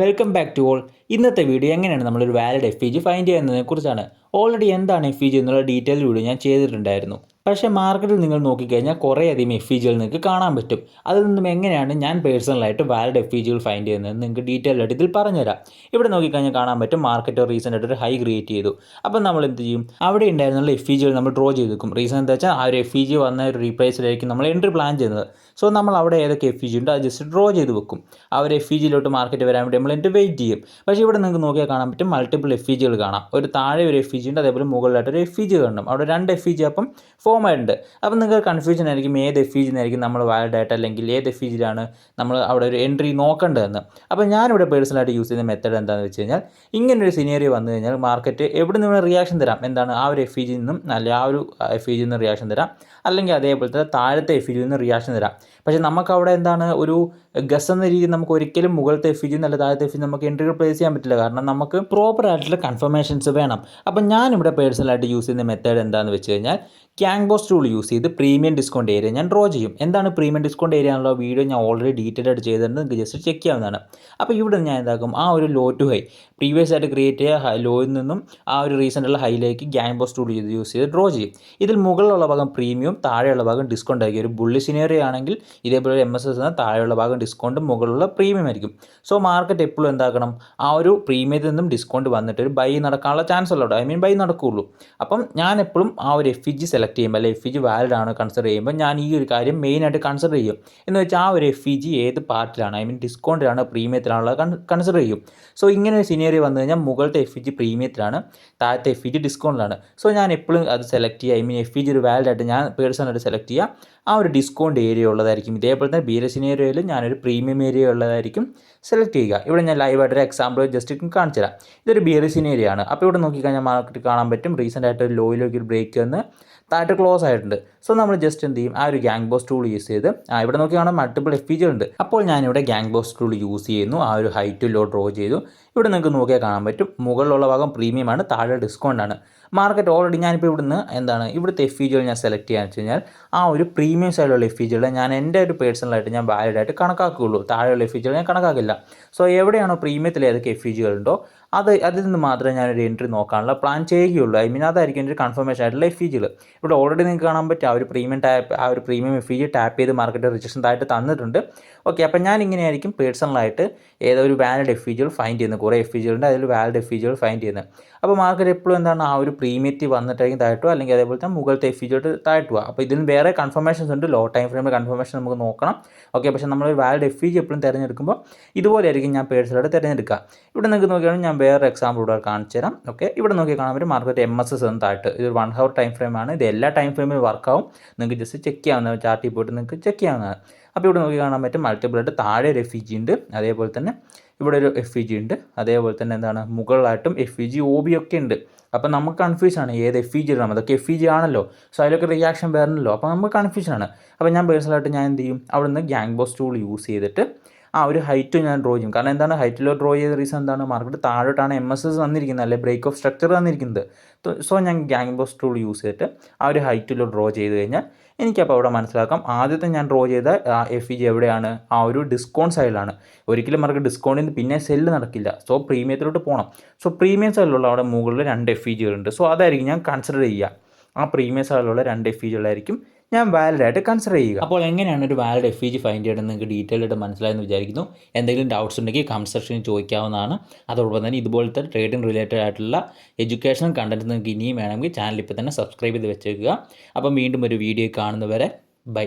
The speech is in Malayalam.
വെൽക്കം ബാക്ക് ടു ഓൾ ഇന്നത്തെ വീഡിയോ എങ്ങനെയാണ്? നമ്മളൊരു valid F E G find ചെയ്യുന്നതിനെ കുറിച്ചാണ് ഓൾറെഡി എന്താണ് എഫ് ഇ ജി എന്നുള്ള ഡീറ്റെയിൽ വീഡിയോ ഞാൻ ചെയ്തിട്ടുണ്ടായിരുന്നു. പക്ഷേ മാർക്കറ്റിൽ നിങ്ങൾ നോക്കിക്കഴിഞ്ഞാൽ കുറേ അധികം എഫ് ഇ ജികൾ നിങ്ങൾക്ക് കാണാൻ പറ്റും. അതിൽ നിന്നും എങ്ങനെയാണ് ഞാൻ പേഴ്സണലായിട്ട് വാലിഡ് എഫ് ഇ ജികൾ ഫൈൻഡ് ചെയ്യുന്നത് നിങ്ങൾക്ക് ഡീറ്റെയിൽ ആയിട്ട് ഇതിൽ പറഞ്ഞുതരാം. ഇവിടെ നോക്കിക്കഴിഞ്ഞാൽ കാണാൻ പറ്റും മാർക്കറ്റ് റീസെന്റ് ആയിട്ട് ഒരു ഹൈ ക്രിയേറ്റ് ചെയ്തു. അപ്പോൾ നമ്മൾ എന്ത് ചെയ്യും? അവിടെ ഉണ്ടായിരുന്നുള്ള ജികൾ നമ്മൾ ഡ്രോ ചെയ്ത് വെക്കും റീസൺ എന്താ വെച്ചാൽ ആ ഒരു എഫ് ഇ ജി വന്ന ഒരു റീപ്ലേസിലായിരിക്കും നമ്മൾ എൻട്രി പ്ലാൻ ചെയ്യുന്നത്. സോ നമ്മൾ അവിടെ ഏതൊക്കെ എഫ് ഇ ജി ഉണ്ടോ അത് ജസ്റ്റ് ഡ്രോ ചെയ്ത് വെക്കും. ആ ഒരു ജിയിലോട്ട് മാർക്കറ്റ് വരാൻ വേണ്ടി നമ്മൾ എന്റെ വെയിറ്റ് ചെയ്യും? പക്ഷേ ഇവിടെ നിങ്ങൾക്ക് നോക്കിയാൽ കാണാൻ പറ്റും മൾട്ടിപ്പിൾ എഫ് ഇ ജികൾ കാണാം. ഒരു താഴെ ഒരു എഫ് ഇ ജി ഉണ്ട് അതേപോലെ മുകളിലായിട്ട് ഒരു എഫ് ഇ ജി കാണും. അവിടെ രണ്ട് എഫ് ഇ ജി അപ്പം ഫോം ആയിട്ടുണ്ട് അപ്പം നിങ്ങൾക്ക് കൺഫ്യൂഷൻ ആയിരിക്കും ഏത് എഫ് ഇ ജിന്നായിരിക്കും നമ്മൾ വാലിഡായിട്ട് അല്ലെങ്കിൽ ഏത് എഫ് നമ്മൾ അവിടെ ഒരു എൻട്രി നോക്കേണ്ടതെന്ന്. അപ്പോൾ ഞാനിവിടെ പേഴ്സണലായിട്ട് യൂസ് ചെയ്യുന്ന മെത്തേഡ് എന്താണെന്ന് വെച്ച് കഴിഞ്ഞാൽ ഇങ്ങനെ ഒരു സിനേറിയോ വന്നു കഴിഞ്ഞാൽ മാർക്കറ്റ് എവിടെ നിന്ന് റിയാക്ഷൻ തരാം എന്താണ് ആ ഒരു എഫ് നിന്നും അല്ലെ ആ ഒരു എഫ് ഇ നിന്ന് റിയാക്ഷൻ തരാം അല്ലെങ്കിൽ അതേപോലത്തെ താഴത്തെ എഫ് ഇ ജിയിൽ നിന്ന് റിയാക്ഷൻ തരാം. പക്ഷേ നമുക്ക് അവിടെ എന്താണ് ഒരു ഗസ് എന്ന രീതിയിൽ നമുക്ക് ഒരിക്കലും മുകളിലത്തെ എഫ് ഇ നല്ല താഴത്തെ എഫ് നമുക്ക് എൻട്രികൾ പ്ലേസ് ചെയ്യാൻ പറ്റില്ല. കാരണം നമുക്ക് പ്രോപ്പർ ആയിട്ടുള്ള കൺഫർമേഷൻസ് വേണം. അപ്പം ഞാനിവിടെ പേഴ്സണലായിട്ട് യൂസ് ചെയ്യുന്ന മെത്തേഡ് എന്താണെന്ന് വെച്ച് കഴിഞ്ഞാൽ ക്യാങ് ബോസ് ടൂൾ യൂസ് ചെയ്ത് പ്രീമിയം ഡിസ്കൗണ്ട് ഏരിയ ഞാൻ ഡ്രോ ചെയ്യും. എന്താണ് പ്രീമിയം ഡിസ്കൗണ്ട് ഏരിയ എന്നുള്ള വീഡിയോ ഞാൻ ഓൾറെഡി ഡീറ്റെയിൽ ആയിട്ട് ചെയ്തിട്ടുണ്ട്. നിങ്ങൾക്ക് ജസ്റ്റ് ചെക്ക് ചെയ്യാവുന്നതാണ്. അപ്പോൾ ഇവിടെ ഞാൻ എന്താക്കും? ആ ഒരു ലോ ടു ഹൈ പ്രീവിയസ് ആയിട്ട് ക്രിയേറ്റ് ചെയ്ത ലോയിൽ നിന്നും ആ ഒരു റീസെന്റുള്ള ഹൈയിലേക്ക് ഗ്യാങ് ബോസ് ടൂൾ ചെയ്ത് യൂസ് ചെയ്ത് ഡ്രോ ചെയ്യും. ഇതിൽ മുകളിലുള്ള ഭാഗം പ്രീമിയം താഴെയുള്ള ഭാഗം ഡിസ്കൗണ്ട് ആയിരിക്കും. ഒരു ബുള്ളി സിനേറിയോ ആണെങ്കിൽ ഇതേപോലെ എം എസ് എസ് എന്ന താഴെയുള്ള ഭാഗം ഡിസ്കൗണ്ട് മുകളിലുള്ള പ്രീമിയം ആയിരിക്കും. സോ മാർക്കറ്റ് എപ്പോഴും എന്താക്കണം? ആ ഒരു പ്രീമിയത്തിൽ നിന്നും ഡിസ്കൗണ്ട് വന്നിട്ട് ഒരു ബൈ നടക്കാനുള്ള ചാൻസ് ഉള്ളൂ ഐ മീൻ ബൈ നടക്കുകയുള്ളൂ അപ്പം ഞാൻ എപ്പോഴും ആ ഒരു എഫ് ജി സെലക്ട് ചെയ്യുമ്പോൾ അല്ലെങ്കിൽ എഫ് ജി വാലിഡ് ആണോ കൺസിഡർ ചെയ്യുമ്പോൾ ഞാൻ ഈ ഒരു കാര്യം മെയിനായിട്ട് കൺസിഡർ ചെയ്യും. എന്ന് വെച്ചാൽ ആ ഒരു എഫ് ജി ഏത് പാർട്ടിലാണ്? ഐ മീൻ ഡിസ്കൗണ്ടിലാണ് പ്രീമിയത്തിലാണുള്ളത് കൺസിഡർ ചെയ്യും. സോ ഇങ്ങനെ ഒരു സിനിയറി വന്നു കഴിഞ്ഞാൽ മുകളിലത്തെ എഫ് ജി പ്രീമിയത്തിലാണ് താഴത്തെ എഫ് ജി ഡിസ്കൗണ്ടിലാണ് സോ ഞാൻ എപ്പോഴും അത് സെലക്ട് ചെയ്യുക. ഐ മീൻ എഫ് ജി ഒരു വാലിഡായിട്ട് ഞാൻ പേഴ്സണലായിട്ട് സെലക്ട് ചെയ്യുക. ആ ഒരു ഡിസ്കൗണ്ട് ഏരിയ ഉള്ളതായിരിക്കും. ഇതേപോലെ തന്നെ ബി എസ് ഏരിയയിൽ ഞാനൊരു പ്രീമിയം ഏരിയ ഉള്ളതായിരിക്കും സെലക്ട് ചെയ്യുക. ഇവിടെ ഞാൻ ലൈവായിട്ടൊരു എക്സാമ്പിൾ ജസ്റ്റ് കാണിച്ചു തരാം. ഇതൊരു ബി എസ് ഏരിയ അപ്പോൾ ഇവിടെ നോക്കിക്കഴിഞ്ഞാൽ മാർക്കറ്റ് കാണാൻ പറ്റും. റീസെന്റ് ആയിട്ട് ഒരു ലോയിലേക്ക് ഒരു ബ്രേക്ക് വന്ന് താഴത്ത് ക്ലോസ് ആയിട്ടുണ്ട്. സോ നമ്മൾ ജസ്റ്റ് എന്ത് ചെയ്യും? ആ ഒരു ഗ്യാങ് ബോസ് ടൂൾ യൂസ് ചെയ്ത് ആ ഇവിടെ നോക്കി കാണാൻ മൾട്ടിപ്പിൾ എഫ് ഉണ്ട്. അപ്പോൾ ഞാനിവിടെ ഗ്യാങ് ബോസ് ടൂൾ യൂസ് ചെയ്യുന്നു. ആ ഒരു ഹൈറ്റ് ലോ ഡ്രോ ചെയ്തു. ഇവിടെ നിങ്ങൾക്ക് നോക്കിയാൽ കാണാൻ പറ്റും. മുകളിലുള്ള ഭാഗം പ്രീമിയം ആണ് താഴെ ഡിസ്കൗണ്ട് ആണ്. മാർക്കറ്റ് ഓൾറെഡി ഞാനിപ്പോൾ ഇവിടുന്ന് എന്താണ് ഇവിടുത്തെ എഫ് ഇ ഞാൻ സെലക്ട് ചെയ്യാന്ന് വെച്ച് കഴിഞ്ഞാൽ ആ ഒരു പ്രീമിയം സൈഡിലുള്ള എഫ് ഇ ഞാൻ എന്റെ ഒരു പേഴ്സണലായിട്ട് ഞാൻ വാലിഡ് ആയിട്ട് കണക്കാക്കുകയുള്ളൂ. താഴെയുള്ള എഫ് ഇ ഞാൻ കണക്കാക്കില്ല. സോ എവിടെയാണോ പ്രീമിയത്തിൽ ഏതൊക്കെ എഫ് ഇ ഉണ്ടോ അത് അതിൽ നിന്ന് മാത്രമേ ഞാനൊരു എൻട്രി നോക്കാനുള്ള പ്ലാൻ ചെയ്യുകയുള്ളൂ. ഐ മീൻ അതായിരിക്കും എന്റെ ഒരു കൺഫർമേഷൻ ആയിട്ടുള്ള എഫ് ജികൾ ഇവിടെ ഓൾറെഡി നിങ്ങൾക്ക് കാണാൻ പറ്റും ആ ഒരു പ്രീമിയം ടാപ്പ് ആ ഒരു പ്രീമിയം എഫ് ജി ടാപ്പ് ചെയ്ത് മാർക്കറ്റ് റിജക്ഷൻ ആയിട്ട് തന്നിട്ടുണ്ട്. ഓക്കെ അപ്പം ഞാൻ ഇങ്ങനെയായിരിക്കും പേഴ്സണലായിട്ട് ഏതോ ഒരു വാലിഡ് എഫ് ജികൾ ഫൈൻഡ് ചെയ്യുന്നത്. കുറേ എഫ് ജികളുണ്ട് അതിൽ വാലിഡ് എഫ് ജികൾ ഫൈൻഡ് ചെയ്യുന്നത്. അപ്പോൾ മാർക്കറ്റ് എപ്പോഴും എന്താണ് ആ ഒരു പ്രീമിയത്തിൽ വന്നിട്ടായിരിക്കും താഴ്ത്തുക അല്ലെങ്കിൽ അതേപോലെ തന്നെ മുകളിലത്തെ എഫിജിയോട്ട് താഴ്ത്തുക. അപ്പോൾ ഇതിന് വേറെ കൺഫർമേഷൻസ് ഉണ്ട്. ലോ ടൈം ഫ്രെയിമിൽ കൺഫർമേഷൻ നമുക്ക് നോക്കണം. ഓക്കെ പക്ഷേ നമ്മൾ വാലിഡ് എഫ് ജി എപ്പോഴും തിരഞ്ഞെടുക്കുമ്പോൾ ഇതുപോലെ ആയിരിക്കും ഞാൻ പേഴ്സലായിട്ട് തിരഞ്ഞെടുക്കുക. ഇവിടെ നിങ്ങൾക്ക് നോക്കിയാണെങ്കിൽ ഞാൻ വേറെ എക്സാമ്പിൾ ഇവിടെ കാണിച്ചു തരാം. ഓക്കെ ഇവിടെ നോക്കി കാണാൻ പറ്റും മാർക്കറ്റ് എം എസ് എസ് എന്ന് താഴ്ത്ത്. ഇത് വൺ ഹവർ ടൈം ഫ്രെയിമാണ് ഇത് എല്ലാ ടൈം ഫ്രെയിമിൽ വർക്കാവും നിങ്ങൾക്ക് ജസ്റ്റ് ചെക്ക് ചെയ്യാവുന്ന ചാർട്ടിൽ പോയിട്ട് നിങ്ങൾക്ക് ചെക്ക് ചെയ്യാവുന്നതാണ്. അപ്പോൾ ഇവിടെ നോക്കി കാണാൻ പറ്റും മൾട്ടിപ്പിൾ ആയിട്ട് താഴെ ഒരു എഫ് ജി ഉണ്ട്. അതേപോലെ തന്നെ ഇവിടെ ഒരു എഫ് ഇ ജി ഉണ്ട്. അതേപോലെ തന്നെ എന്താണ്? മുകളിലായിട്ടും F E G O B ഒക്കെ ഉണ്ട്. അപ്പോൾ നമുക്ക് കൺഫ്യൂഷൻ ആണ് ഏത് എഫ് ഇ ജി ഇടണം. അതൊക്കെ എഫ് ഇ ജി ആണല്ലോ. സോ അതിലൊക്കെ റിയാക്ഷൻ വരണല്ലോ. അപ്പോൾ നമുക്ക് കൺഫ്യൂഷൻ ആണ്. അപ്പോൾ ഞാൻ പേഴ്സണലായിട്ട് ഞാൻ എന്ത് ചെയ്യും? അവിടെ നിന്ന് ഗ്യാങ് ബോസ് ടൂൾ യൂസ് ചെയ്തിട്ട് ആ ഒരു ഹൈറ്റ് ഞാൻ ഡ്രോ ചെയ്യും. കാരണം എന്താണ്? ഹൈറ്റിലോ ഡ്രോ ചെയ്ത റീസൺ എന്താണ്? മാർക്കറ്റ് താഴോട്ടാണ് എം എസ് എസ് വന്നിരിക്കുന്നത്. അല്ലെ ബ്രേക്ക് ഓഫ് സ്ട്രക്ചർ വന്നിരിക്കുന്നത്. സോ ഞാൻ ഗ്യാങ് ബോസ് ടൂൾ യൂസ് ചെയ്തിട്ട് ആ ഒരു ഹൈറ്റിലോ ഡ്രോ ചെയ്ത് കഴിഞ്ഞാൽ എനിക്കപ്പോൾ അവിടെ മനസ്സിലാക്കാം. ആദ്യത്തെ ഞാൻ ഡ്രോ ചെയ്ത എഫ് ഇ ജി എവിടെയാണ്? ആ ഒരു ഡിസ്കൗണ്ട് സൈഡിലാണ് ഒരിക്കലും അവർക്ക് ഡിസ്കൗണ്ടിൽ നിന്ന് പിന്നെ സെല്ല് നടക്കില്ല. സോ പ്രീമിയത്തിലോട്ട് പോകണം സോ പ്രീമിയം സൈഡിലുള്ള അവിടെ മുകളിൽ രണ്ട് എഫ് ഇ ജികളുണ്ട് സോ അതായിരിക്കും ഞാൻ കൺസിഡർ ചെയ്യുക. ആ പ്രീമിയം സൈഡിലുള്ള രണ്ട് എഫ് ഇ ജികളായിരിക്കും ഞാൻ വാലിഡ് ആയിട്ട് കൺസിഡർ ചെയ്യുക. അപ്പോൾ എങ്ങനെയാണ് ഒരു valid F E G find ചെയ്യണമെന്ന് നിങ്ങൾക്ക് ഡീറ്റെയിൽ ആയിട്ട് മനസ്സിലായെന്ന് വിചാരിക്കുന്നു. എന്തെങ്കിലും ഡൗട്ട്സ് ഉണ്ടെങ്കിൽ കമന്റ് സെക്ഷനിൽ ചോദിക്കാവുന്നതാണ്. അതോടൊപ്പം തന്നെ ഇതുപോലത്തെ ട്രേഡിംഗ് റിലേറ്റഡ് ആയിട്ടുള്ള എഡ്യൂക്കേഷൻ കണ്ടന്റ് നിങ്ങൾക്ക് ഇനിയും വേണമെങ്കിൽ ചാനൽ ഇപ്പോൾ തന്നെ സബ്സ്ക്രൈബ് ചെയ്ത് വെച്ചേക്കുക. അപ്പം വീണ്ടും ഒരു വീഡിയോ കാണുന്നവരെ ബൈ